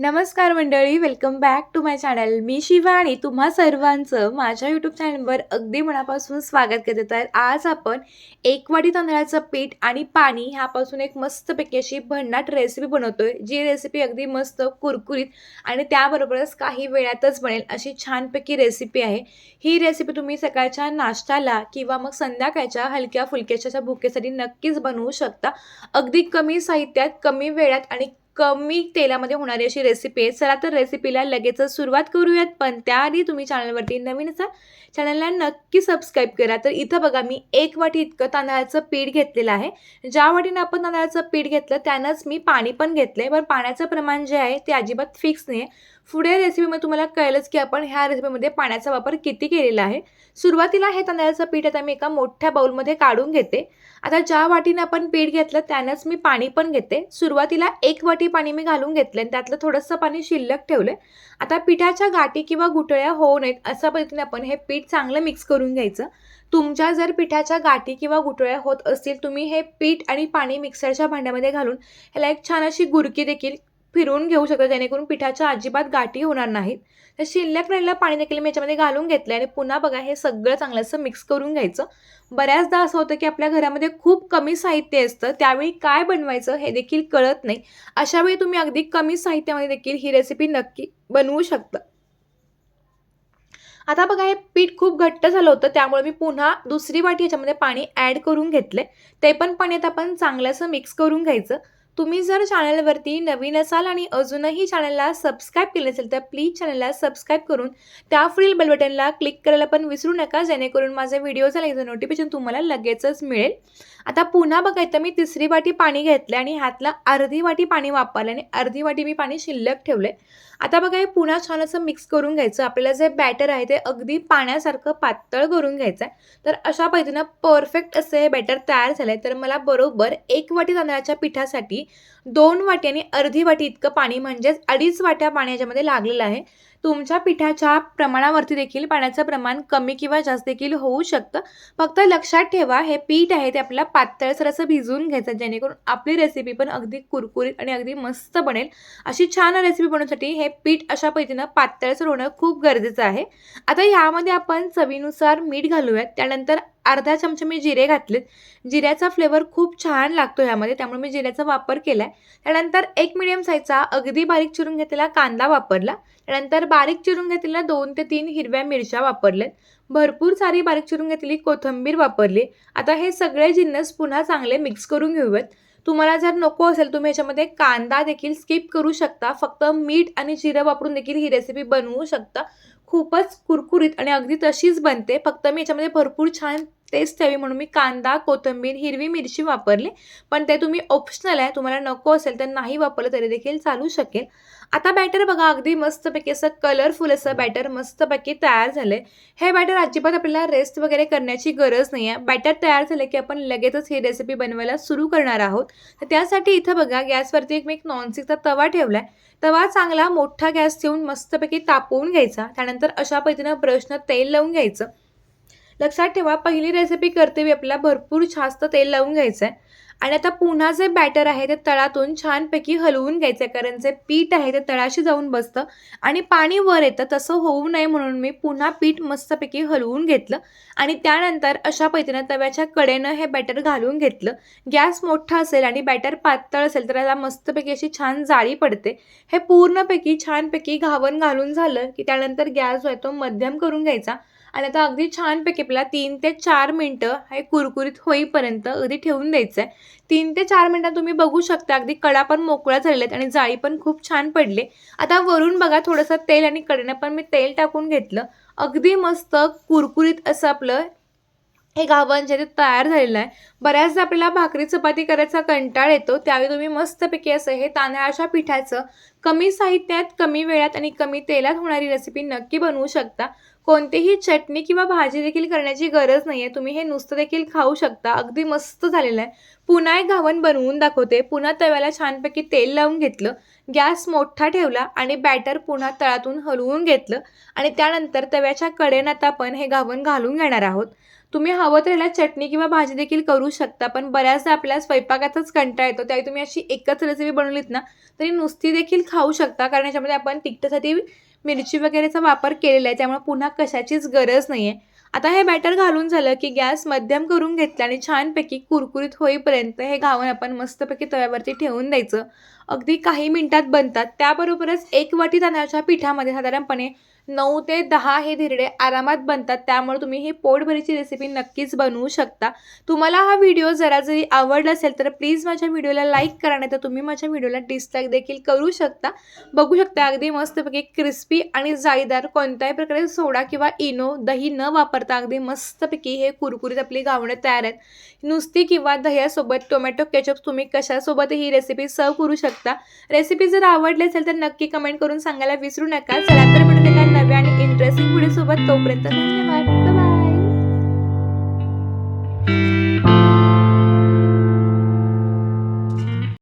नमस्कार मंडळी welcome back to my channel मी शिवा आणि तुम्हा सर्वांचं माझ्या यूट्यूब चॅनलवर अगदी मनापासून स्वागत करते. तर आज आपण एक वाटी तांदळाचं पीठ आणि पाणी ह्यापासून एक मस्तपैकी अशी भन्नाट रेसिपी बनवतोय. जी रेसिपी अगदी मस्त कुरकुरीत आणि त्याबरोबरच काही वेळातच बनेल अशी छानपैकी रेसिपी आहे. ही रेसिपी तुम्ही सकाळच्या नाश्त्याला किंवा मग संध्याकाळच्या हलक्या फुलक्याच्या भुकेसाठी नक्कीच बनवू शकता. अगदी कमी साहित्यात कमी वेळात आणि कमी तेलामध्ये होणारी अशी रेसिपी आहे. चला तर रेसिपीला लगेचच सुरुवात करूयात. पण त्याआधी तुम्ही चॅनलवरती नवीन असा चॅनलला नक्की सबस्क्राईब करा. तर इथं बघा मी एक वाटी इतकं तांदळाचं पीठ घेतलेलं आहे. ज्या वाटीनं आपण तांदळाचं पीठ घेतलं त्यानंच मी पाणी पण घेतलं आहे पण पाण्याचं प्रमाण जे आहे ते अजिबात फिक्स नाही आहे पुढे रेसिपीमध्ये तुम्हाला कळेलच की आपण ह्या रेसिपीमध्ये पाण्याचा वापर किती केलेला आहे. सुरुवातीला हे तांदळाचं पीठ आता मी एका मोठ्या बाउलमध्ये काढून घेते. आता ज्या वाटीने आपण पीठ घेतलं त्यानंच मी पाणी पण घेते. सुरुवातीला एक वाटी पाणी मी घालून घेतलं आणि त्यातलं थोडंसं पाणी शिल्लक ठेवलं आता पिठाच्या गाठी किंवा गुटळ्या होऊ नयेत अशा पद्धतीने आपण हे पीठ चांगलं मिक्स करून घ्यायचं. तुमच्या जर पिठाच्या गाठी किंवा गुटळ्या होत असतील तुम्ही हे पीठ आणि पाणी मिक्सरच्या भांड्यामध्ये घालून ह्याला एक छान अशी गुरकी देखील फिरवून घेऊ शकता जेणेकरून पिठाच्या अजिबात गाठी होणार नाहीत. तर शिल्लक राहिलेलं पाणी देखील मी याच्यामध्ये घालून घेतलं आणि पुन्हा बघा हे सगळं चांगलं असं मिक्स करून घ्यायचं. बऱ्याचदा असं होतं की आपल्या घरामध्ये खूप कमी साहित्य असतं त्यावेळी काय बनवायचं हे देखील कळत नाही. अशा वेळी तुम्ही अगदी कमी साहित्यामध्ये देखील ही रेसिपी नक्की बनवू शकता. आता बघा हे पीठ खूप घट्ट झालं होतं त्यामुळे मी पुन्हा दुसरी वाटी याच्यामध्ये पाणी ॲड करून घेतले ते पण पाणी आता आपण चांगलंसं मिक्स करून घ्यायचं. तुम्ही जर चॅनलवरती नवीन असाल आणि अजूनही चॅनलला सबस्क्राईब केलं असेल तर प्लीज चॅनलला सबस्क्राईब करून त्या पुढील क्लिक करायला पण विसरू नका जेणेकरून माझे व्हिडिओचं लगेच नोटिफिकेशन तुम्हाला लगेचच मिळेल. आता पुन्हा बघायचं मी तिसरी वाटी पाणी घेतलं आणि ह्यातलं अर्धी वाटी पाणी वापरलं आणि अर्धी वाटी मी पाणी शिल्लक ठेवलं आता बघा हे पुन्हा छान असं मिक्स करून घ्यायचं. आपल्याला जे बॅटर आहे ते अगदी पाण्यासारखं पातळ करून घ्यायचं आहे तर अशा पद्धतीनं परफेक्ट असं हे बॅटर तयार झालं आहे तर मला बरोबर एक वाटी तांदळाच्या पिठासाठी दोन वाटी आणि अर्धी वाटी इतकं पाणी म्हणजेच अडीच वाट्या पाणी याच्यामध्ये लागलेलं आहे. तुमच्या पिठाच्या प्रमाणावरती देखील पाण्याचं प्रमाण कमी किंवा जास्त देखील होऊ शकतं. फक्त लक्षात ठेवा हे पीठ आहे ते आपल्याला पातळसर असं भिजवून घ्यायचं जेणेकरून आपली रेसिपी पण अगदी कुरकुरीत आणि अगदी मस्त बनेल. अशी छान रेसिपी बनवण्यासाठी हे पीठ अशा पद्धतीनं पातळसर होणं खूप गरजेचं आहे. आता यामध्ये आपण चवीनुसार मीठ घालूयात. त्यानंतर अर्धा चमचा मी जिरे घातलेत. जिऱ्याचा फ्लेवर खूप छान लागतो ह्यामध्ये त्यामुळे मी जिऱ्याचा वापर केला आहे त्यानंतर एक मिडियम साईजचा अगदी बारीक चिरून घेतलेला कांदा वापरला. त्यानंतर बारीक चिरून घेतलेल्या दोन ते तीन हिरव्या मिरच्या वापरल्यात. भरपूर सारी बारीक चिरून घेतलेली कोथिंबीर वापरली. आता हे सगळे जिन्नस पुन्हा चांगले मिक्स करून घेऊयात. तुम्हाला जर नको असेल तुम्ही ह्याच्यामध्ये कांदा देखील स्किप करू शकता. फक्त मीठ आणि जिरं वापरून देखील ही रेसिपी बनवू शकता. खूपच कुरकुरीत आणि अगदी तशीच बनते. फक्त मी याच्यामध्ये भरपूर छान टेस्ट यावी म्हणून मी कांदा कोथिंबीर हिरवी मिरची वापरली. पण ते तुम्ही ऑप्शनल आहे तुम्हाला नको असेल तर नाही वापरलं तरी देखील चालू शकेल. आता बॅटर बघा अगदी मस्तपैकी असं कलरफुल असं बॅटर मस्तपैकी तयार झालं आहे हे बॅटर अजिबात आपल्याला रेस्ट वगैरे करण्याची गरज नाही आहे. बॅटर तयार झालं की आपण लगेचच ही रेसिपी बनवायला सुरू करणार आहोत. तर त्यासाठी इथं बघा गॅसवरती एक मी एक नॉनस्टिकचा तवा ठेवला आहे तवा चांगला मोठा गॅस ठेवून मस्तपैकी तापवून घ्यायचा. त्यानंतर अशा पद्धतीनं ब्रशनं तेल लावून घ्यायचं. लक्षात ठेवा पहिली रेसिपी करते वेळी आपल्याला भरपूर जास्त तेल लावून घ्यायचं आहे आणि आता पुन्हा जे बॅटर आहे ते तळातून छानपैकी हलवून घ्यायचं आहे कारण जे पीठ आहे ते तळाशी जाऊन बसतं. आणि पाणी वर येतं तसं होऊ नये म्हणून मी पुन्हा पीठ मस्तपैकी हलवून घेतलं. आणि त्यानंतर अशा पद्धतीनं तव्याच्या कडेनं हे बॅटर घालून घेतलं. गॅस मोठा असेल आणि बॅटर पातळ असेल तर त्याला मस्तपैकी अशी छान जाळी पडते. हे पूर्णपैकी छानपैकी घावन घालून झालं की त्यानंतर गॅस जो आहे तो मध्यम करून घ्यायचा. आणि आता अगदी छानपैकी आपल्याला तीन ते चार मिनटं हे कुरकुरीत होईपर्यंत अगदी ठेवून द्यायचं आहे तीन ते चार मिनटात तुम्ही बघू शकता अगदी कडा पण मोकळ्या झालेल्या आहेत आणि जाळी पण खूप छान पडले. आता वरून बघा थोडंसं तेल आणि कडेनं पण मी तेल टाकून घेतलं. अगदी मस्त कुरकुरीत असं आपलं हे गावन जे ते तयार झालेलं आहे. बऱ्याचदा आपल्याला भाकरी चपाती करायचा कंटाळ येतो त्यावेळी तुम्ही मस्तपैकी असं हे तांदळाच्या पिठाचं कमी साहित्यात कमी वेळात आणि कमी तेलात होणारी रेसिपी नक्की बनवू शकता. कोणतीही चटणी किंवा भाजी देखील करण्याची गरज नाही आहे तुम्ही हे नुसतं देखील खाऊ शकता. अगदी मस्त झालेलं आहे. पुन्हा एक घावन बनवून दाखवते. पुन्हा तव्याला छानपैकी तेल लावून घेतलं. गॅस मोठा ठेवला आणि बॅटर पुन्हा तळातून हलवून घेतलं. आणि त्यानंतर तव्याच्या कडेनं आता आपण हे घावन घालून घेणार आहोत. तुम्ही हवं तर याला चटणी किंवा भाजी देखील करू शकता. पण बऱ्याचदा आपल्याला स्वयंपाकाचाच कंटाळा येतो. त्यावेळी तुम्ही अशी एकच रेसिपी बनवलीत ना तरी नुसती देखील खाऊ शकता. कारण याच्यामध्ये आपण तिखटासाठी मिरची वगैरेचा वापर केलेला आहे त्यामुळे पुन्हा कशाचीच गरज नाही आहे आता हे बॅटर घालून झालं की गॅस मध्यम करून घेतला आणि छानपैकी कुरकुरीत होईपर्यंत हे घावून आपण मस्तपैकी तव्यावरती ठेवून द्यायचं. अगदी काही मिनिटात बनतात त्याबरोबरच एक वाटी तांदळाच्या पिठामध्ये साधारणपणे नऊ ते दहा हे धिरडे आरामात बनतात. त्यामुळे तुम्ही ही पोटभरीची रेसिपी नक्कीच बनवू शकता. तुम्हाला हा व्हिडिओ जरा जरी आवडला असेल तर प्लीज माझ्या व्हिडिओला लाईक करा नाही तर तुम्ही माझ्या व्हिडिओला डिसलाईक देखील करू शकता. बघू शकता अगदी मस्तपैकी क्रिस्पी आणि जाळीदार कोणत्याही प्रकारे सोडा किंवा इनो दही न वापरता अगदी मस्तपैकी हे कुरकुरीत आपली गावणे तयार आहेत. नुसती किंवा दह्यासोबत टोमॅटो केचप तुम्ही कशासोबत ही रेसिपी सर्व करू शकता. रेसिपी जर आवडली असेल तर नक्की कमेंट करून सांगायला विसरू नका. चला तर भेटू नव्या आणि इंटरेस्टिंग व्हिडिओसोबत तोपर्यंत धन्यवाद बाय.